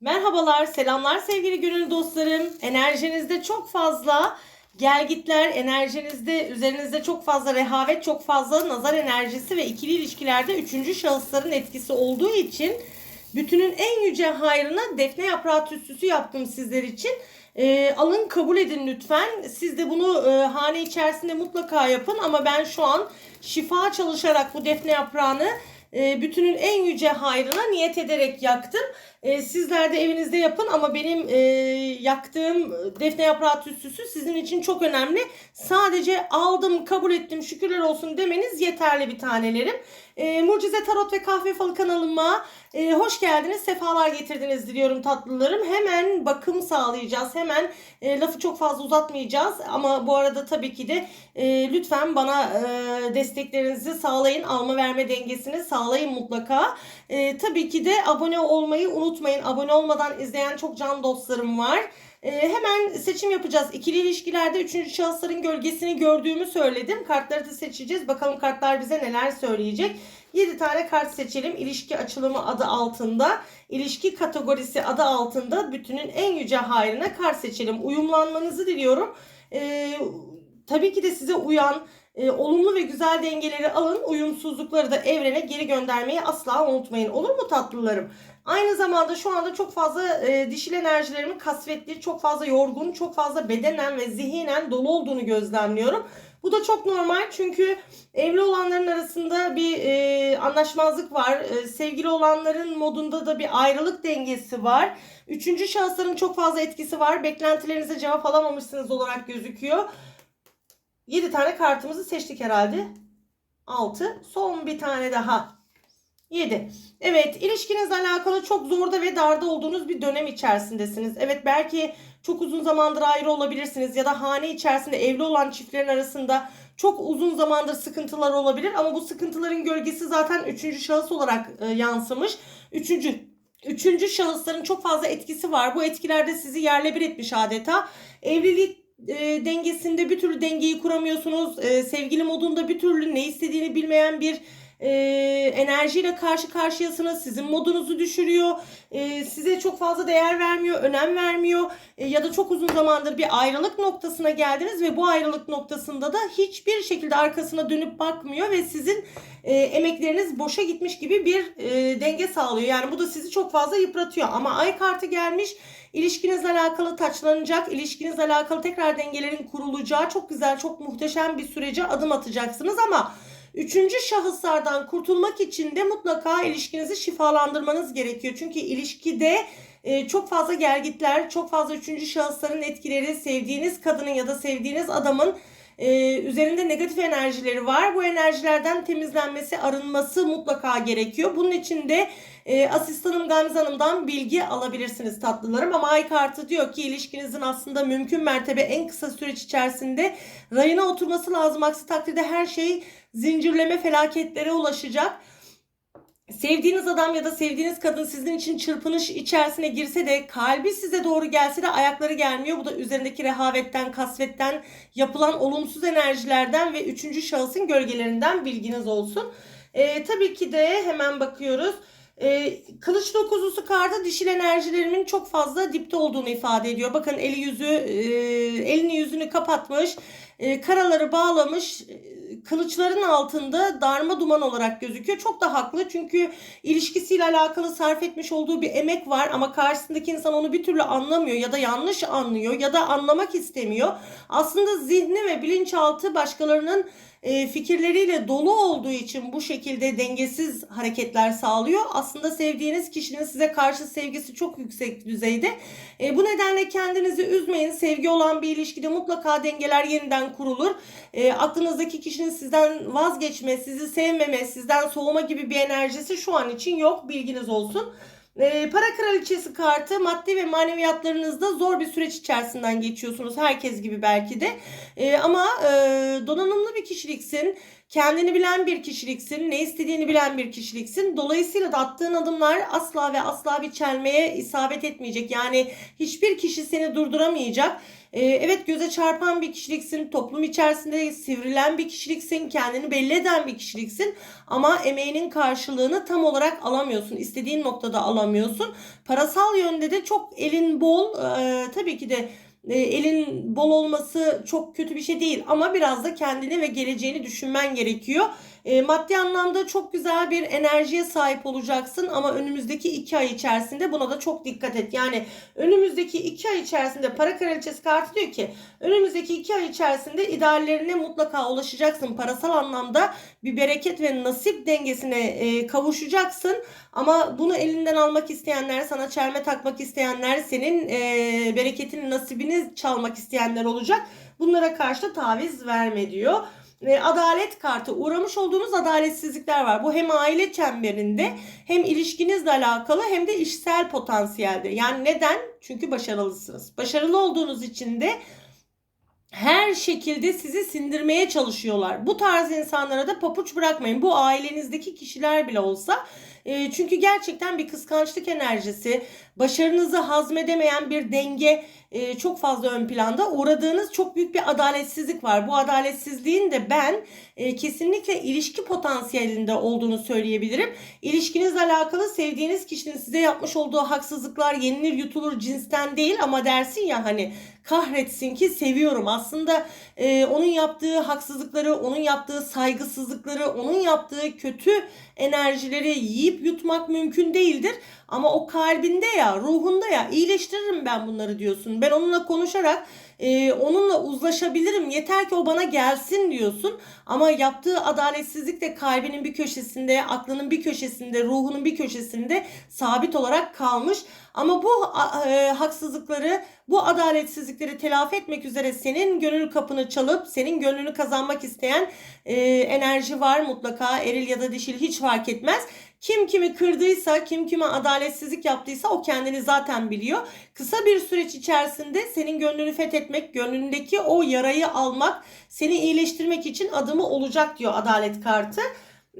Merhabalar, selamlar sevgili gönül dostlarım. Enerjinizde çok fazla gelgitler, enerjinizde, üzerinizde çok fazla rehavet, çok fazla nazar enerjisi ve ikili ilişkilerde üçüncü şahısların etkisi olduğu için bütünün en yüce hayrına defne yaprağı tütsüsü yaptım sizler için. Ee, alın kabul edin lütfen. Siz de bunu e, hane içerisinde mutlaka yapın ama ben şu an şifa çalışarak bu defne yaprağını e, bütünün en yüce hayrına niyet ederek yaktım. E, sizler de evinizde yapın ama benim e, yaktığım defne yaprağı tütsüsü sizin için çok önemli. Sadece aldım, kabul ettim, şükürler olsun demeniz yeterli bir tanelerim. E, Mucize Tarot ve Kahve Falı kanalıma e, hoş geldiniz, sefalar getirdiniz diliyorum tatlılarım. Hemen bakım sağlayacağız, hemen e, lafı çok fazla uzatmayacağız ama bu arada tabii ki de lütfen bana desteklerinizi sağlayın, alma verme dengesini sağlayın mutlaka. E, tabii ki de abone olmayı unutmayın. Abone olmadan izleyen çok can dostlarım var. E, hemen seçim yapacağız. İkili ilişkilerde üçüncü şahısların gölgesini gördüğümü söyledim. Kartları da seçeceğiz. Bakalım kartlar bize neler söyleyecek. 7 tane kart seçelim. İlişki açılımı adı altında, ilişki kategorisi adı altında bütünün en yüce hayrına kart seçelim. Uyumlanmanızı diliyorum. E, tabii ki de size uyan, e, olumlu ve güzel dengeleri alın. Uyumsuzlukları da evrene geri göndermeyi asla unutmayın. Olur mu tatlılarım? Aynı zamanda şu anda çok fazla e, dişil enerjilerimin kasvetli, çok fazla yorgun, çok fazla bedenen ve zihinen dolu olduğunu gözlemliyorum. Bu da çok normal çünkü evli olanların arasında bir e, anlaşmazlık var. E, sevgili olanların modunda da bir ayrılık dengesi var. Üçüncü şahısların çok fazla etkisi var. Beklentilerinize cevap alamamışsınız olarak gözüküyor. 7 tane kartımızı seçtik herhalde. 6. Son bir tane daha. 7. Evet ilişkinizle alakalı çok zorda ve darda olduğunuz bir dönem içerisindesiniz. Evet belki çok uzun zamandır ayrı olabilirsiniz ya da hane içerisinde evli olan çiftlerin arasında çok uzun zamandır sıkıntılar olabilir ama bu sıkıntıların gölgesi zaten üçüncü şahıs olarak e, yansımış. Üçüncü Üçüncü şahısların çok fazla etkisi var. Bu etkilerde sizi yerle bir etmiş adeta. Evlilik e, dengesinde bir türlü dengeyi kuramıyorsunuz. E, sevgili modunda bir türlü ne istediğini bilmeyen bir e, enerjiyle karşı karşıyasınız. Sizin modunuzu düşürüyor. E, size çok fazla değer vermiyor, önem vermiyor. E, ya da çok uzun zamandır bir ayrılık noktasına geldiniz ve bu ayrılık noktasında da hiçbir şekilde arkasına dönüp bakmıyor ve sizin e, emekleriniz boşa gitmiş gibi bir e, denge sağlıyor. Yani bu da sizi çok fazla yıpratıyor. Ama ay kartı gelmiş. İlişkinizle alakalı taçlanacak, ilişkinizle alakalı tekrar dengelerin kurulacağı çok güzel, çok muhteşem bir sürece adım atacaksınız ama Üçüncü şahıslardan kurtulmak için de mutlaka ilişkinizi şifalandırmanız gerekiyor. Çünkü ilişkide e, çok fazla gelgitler, çok fazla üçüncü şahısların etkileri, sevdiğiniz kadının ya da sevdiğiniz adamın e, üzerinde negatif enerjileri var. Bu enerjilerden temizlenmesi, arınması mutlaka gerekiyor. Bunun için de e, asistanım Gamze Hanım'dan bilgi alabilirsiniz tatlılarım. Ama ay kartı diyor ki ilişkinizin aslında mümkün mertebe en kısa süreç içerisinde rayına oturması lazım. Aksi takdirde her şey zincirleme felaketlere ulaşacak. Sevdiğiniz adam ya da sevdiğiniz kadın sizin için çırpınış içerisine girse de kalbi size doğru gelse de ayakları gelmiyor. Bu da üzerindeki rehavetten, kasvetten, yapılan olumsuz enerjilerden ve üçüncü şahısın gölgelerinden bilginiz olsun. Ee, tabii ki de hemen bakıyoruz. Ee, kılıç dokuzusu kartı dişil enerjilerimin çok fazla dipte olduğunu ifade ediyor. Bakın eli yüzü, e, elini yüzünü kapatmış, e, karaları bağlamış, e, kılıçların altında darma duman olarak gözüküyor. Çok da haklı çünkü ilişkisiyle alakalı sarf etmiş olduğu bir emek var ama karşısındaki insan onu bir türlü anlamıyor ya da yanlış anlıyor ya da anlamak istemiyor. Aslında zihni ve bilinçaltı başkalarının e, fikirleriyle dolu olduğu için bu şekilde dengesiz hareketler sağlıyor. Aslında sevdiğiniz kişinin size karşı sevgisi çok yüksek düzeyde. E, bu nedenle kendinizi üzmeyin. Sevgi olan bir ilişkide mutlaka dengeler yeniden kurulur. E, aklınızdaki kişinin sizden vazgeçme, sizi sevmeme, sizden soğuma gibi bir enerjisi şu an için yok. Bilginiz olsun. E, para kraliçesi kartı maddi ve maneviyatlarınızda zor bir süreç içerisinden geçiyorsunuz. Herkes gibi belki de. E, ama e, donanımlı bir kişiliksin. Kendini bilen bir kişiliksin. Ne istediğini bilen bir kişiliksin. Dolayısıyla da attığın adımlar asla ve asla bir çelmeye isabet etmeyecek. Yani hiçbir kişi seni durduramayacak. Ee, evet göze çarpan bir kişiliksin. Toplum içerisinde sivrilen bir kişiliksin. Kendini belli eden bir kişiliksin. Ama emeğinin karşılığını tam olarak alamıyorsun. İstediğin noktada alamıyorsun. Parasal yönde de çok elin bol. Ee, tabii ki de elin bol olması çok kötü bir şey değil ama biraz da kendini ve geleceğini düşünmen gerekiyor. E, maddi anlamda çok güzel bir enerjiye sahip olacaksın ama önümüzdeki iki ay içerisinde buna da çok dikkat et. Yani önümüzdeki iki ay içerisinde para kraliçesi kartı diyor ki önümüzdeki iki ay içerisinde ideallerine mutlaka ulaşacaksın. Parasal anlamda bir bereket ve nasip dengesine e, kavuşacaksın. Ama bunu elinden almak isteyenler, sana çelme takmak isteyenler, senin e, bereketini, nasibini çalmak isteyenler olacak. Bunlara karşı da taviz verme diyor. Ve adalet kartı uğramış olduğunuz adaletsizlikler var. Bu hem aile çemberinde hem ilişkinizle alakalı hem de işsel potansiyelde. Yani neden? Çünkü başarılısınız. Başarılı olduğunuz için de her şekilde sizi sindirmeye çalışıyorlar. Bu tarz insanlara da papuç bırakmayın. Bu ailenizdeki kişiler bile olsa. E, çünkü gerçekten bir kıskançlık enerjisi, başarınızı hazmedemeyen bir denge e, çok fazla ön planda. Uğradığınız çok büyük bir adaletsizlik var. Bu adaletsizliğin de ben e, kesinlikle ilişki potansiyelinde olduğunu söyleyebilirim. İlişkinizle alakalı sevdiğiniz kişinin size yapmış olduğu haksızlıklar yenilir yutulur cinsten değil ama dersin ya hani kahretsin ki seviyorum. Aslında e, onun yaptığı haksızlıkları, onun yaptığı saygısızlıkları, onun yaptığı kötü enerjileri yiyip yutmak mümkün değildir. Ama o kalbinde ya, ruhunda ya iyileştiririm ben bunları diyorsun. Ben onunla konuşarak e, onunla uzlaşabilirim. Yeter ki o bana gelsin diyorsun. Ama yaptığı adaletsizlik de kalbinin bir köşesinde, aklının bir köşesinde, ruhunun bir köşesinde sabit olarak kalmış. Ama bu e, haksızlıkları, bu adaletsizlikleri telafi etmek üzere senin gönül kapını çalıp senin gönlünü kazanmak isteyen e, enerji var mutlaka. Eril ya da dişil hiç fark etmez. Kim kimi kırdıysa, kim kime adaletsizlik yaptıysa o kendini zaten biliyor. Kısa bir süreç içerisinde senin gönlünü fethetmek, gönlündeki o yarayı almak, seni iyileştirmek için adımı olacak diyor adalet kartı.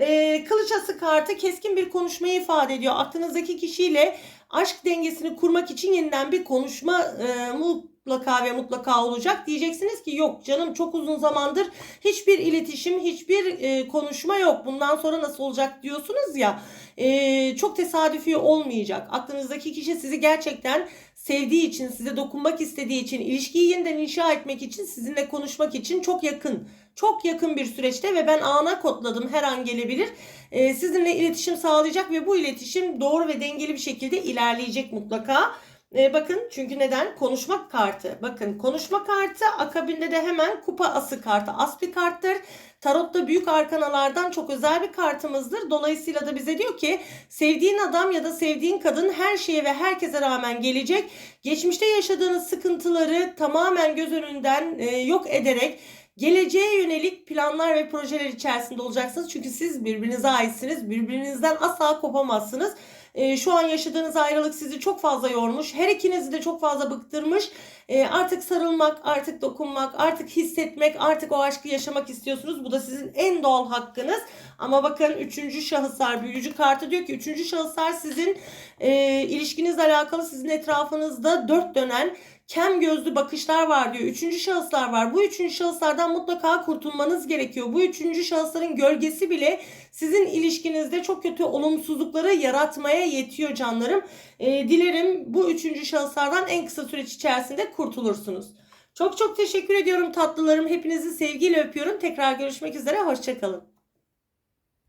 Ee, kılıç kartı keskin bir konuşmayı ifade ediyor. Aklınızdaki kişiyle aşk dengesini kurmak için yeniden bir konuşma e, mutlaka ve mutlaka olacak. Diyeceksiniz ki yok canım çok uzun zamandır hiçbir iletişim, hiçbir e, konuşma yok. Bundan sonra nasıl olacak diyorsunuz ya. E, çok tesadüfi olmayacak. Aklınızdaki kişi sizi gerçekten sevdiği için, size dokunmak istediği için, ilişkiyi yeniden inşa etmek için, sizinle konuşmak için çok yakın. Çok yakın bir süreçte ve ben ana kodladım her an gelebilir. Ee, sizinle iletişim sağlayacak ve bu iletişim doğru ve dengeli bir şekilde ilerleyecek mutlaka. Ee, bakın çünkü neden? Konuşmak kartı. Bakın konuşma kartı akabinde de hemen kupa ası kartı. As bir karttır. Tarotta büyük arkanalardan çok özel bir kartımızdır. Dolayısıyla da bize diyor ki sevdiğin adam ya da sevdiğin kadın her şeye ve herkese rağmen gelecek. Geçmişte yaşadığınız sıkıntıları tamamen göz önünden e, yok ederek geleceğe yönelik planlar ve projeler içerisinde olacaksınız. Çünkü siz birbirinize aitsiniz. Birbirinizden asla kopamazsınız. E, şu an yaşadığınız ayrılık sizi çok fazla yormuş. Her ikinizi de çok fazla bıktırmış. E, artık sarılmak, artık dokunmak, artık hissetmek, artık o aşkı yaşamak istiyorsunuz. Bu da sizin en doğal hakkınız. Ama bakın üçüncü şahıslar, büyücü kartı diyor ki üçüncü şahıslar sizin e, ilişkinizle alakalı sizin etrafınızda dört dönen kem gözlü bakışlar var diyor. Üçüncü şahıslar var. Bu üçüncü şahıslardan mutlaka kurtulmanız gerekiyor. Bu üçüncü şahısların gölgesi bile sizin ilişkinizde çok kötü olumsuzlukları yaratmaya yetiyor canlarım. E, dilerim bu üçüncü şahıslardan en kısa süreç içerisinde kurtulursunuz. Çok çok teşekkür ediyorum tatlılarım. Hepinizi sevgiyle öpüyorum. Tekrar görüşmek üzere. Hoşçakalın.